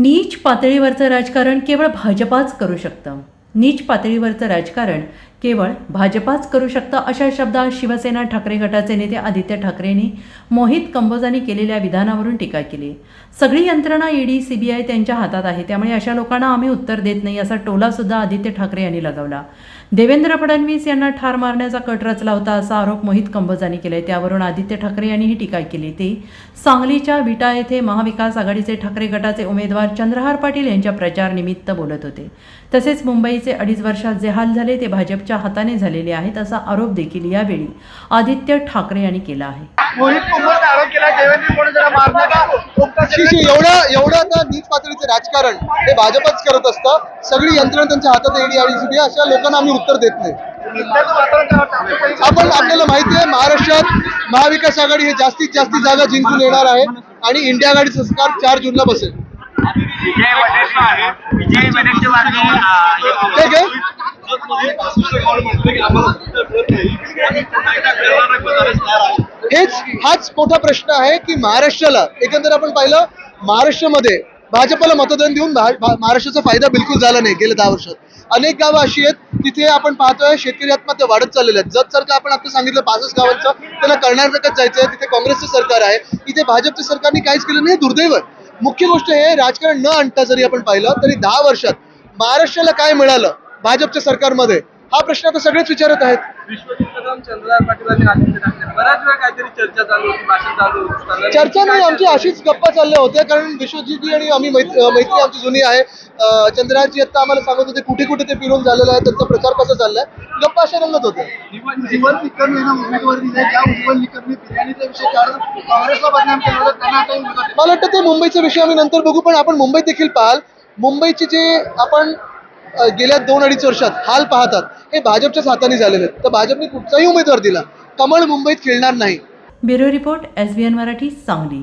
नीच पातळीवरचं राजकारण केवळ भाजपाच करू शकतं. नीच पातळीवरचं राजकारण केवळ भाजपाच करू शकतं अशा शब्दात शिवसेना ठाकरे गटाचे नेते आदित्य ठाकरेंनी मोहित कंबोजांनी केलेल्या विधानावरून टीका केली. सगळी यंत्रणा ईडी सीबीआय त्यांच्या हातात आहे. त्यामुळे अशा लोकांना आम्ही उत्तर देत नाही असा टोला सुद्धा आदित्य ठाकरे यांनी लगावला. देवेंद्र फडणवीस यांना ठार मारण्याचा कट रचला होता असा आरोप मोहित कंबोजांनी केलाय. त्यावरून आदित्य ठाकरे यांनी ही टीका केली. ते सांगलीच्या विटा येथे महाविकास आघाडीचे ठाकरे गटाचे उमेदवार चंद्रहार पाटील यांच्या प्रचारनिमित्त बोलत होते. तसेच मुंबईचे अडीच वर्षात जे हाल झाले ते भाजपच्या हाताने झालेले आहेत असा आरोप देखील यावेळी आदित्य ठाकरे यांनी केला आहे. एवढं एवढं आता नीच पातळीचं राजकारण हे भाजपच करत असतं. सगळी यंत्रणा त्यांच्या हातात येडी आणि सीबी अशा लोकांना आम्ही उत्तर देत नाही. आपण आपल्याला माहिती आहे महाराष्ट्रात महाविकास आघाडी हे जास्तीत जास्त जागा जिंकून येणार आहे आणि इंडिया आघाडीचं सरकार चार जूनला बसेल. हेच हाच मोठा प्रश्न आहे की महाराष्ट्राला एकंदर आपण पाहिलं महाराष्ट्रामध्ये भाजपला मतदान देऊन महाराष्ट्राचा फायदा बिलकुल झाला नाही गेल्या दहा वर्षात. अनेक गावं अशी आहेत तिथे आपण पाहतोय शेतकरी आत्महत्या वाढत चाललेल्या आहेत. जत सरकार आपण आता सांगितलं पासष्ट गावांचं त्याला कर्नाटकात जायचं आहे तिथे काँग्रेसचं सरकार आहे. तिथे भाजपच्या सरकारने काहीच केलं नाही दुर्दैव मुख्य गोष्ट हे राजकारण न आणता जरी आपण पाहिलं तरी दहा वर्षात महाराष्ट्राला काय मिळालं? भाजपच्या सरकारमध्ये हा प्रश्न आता सगळेच विचारत आहेत. चर्चा नाही आमची अशीच गप्पा चालल्या होत्या कारण विश्वजितजी आणि आम्ही मैत्री आमची जुनी आहे. अं, चंद्रहारजी आता आम्हाला सांगत होते कुठे कुठे ते फिरून झालेलं आहे त्यांचा प्रचार कसा चाललाय? गप्पा अशा रंगत होत्या. मला वाटतं ते मुंबईचा विषय आम्ही नंतर बघू पण आपण मुंबईत देखील पाहाल. मुंबईचे जे आपण गेल्या दोन अडीच वर्षात हाल पाहतात. हे भाजपच्याच हाताने झालेले आहेत. तर भाजपने कुठचाही उमेदवार दिला कमळ मुंबईत खेळणार नाही. Bureau report S B N Marathi Sangli.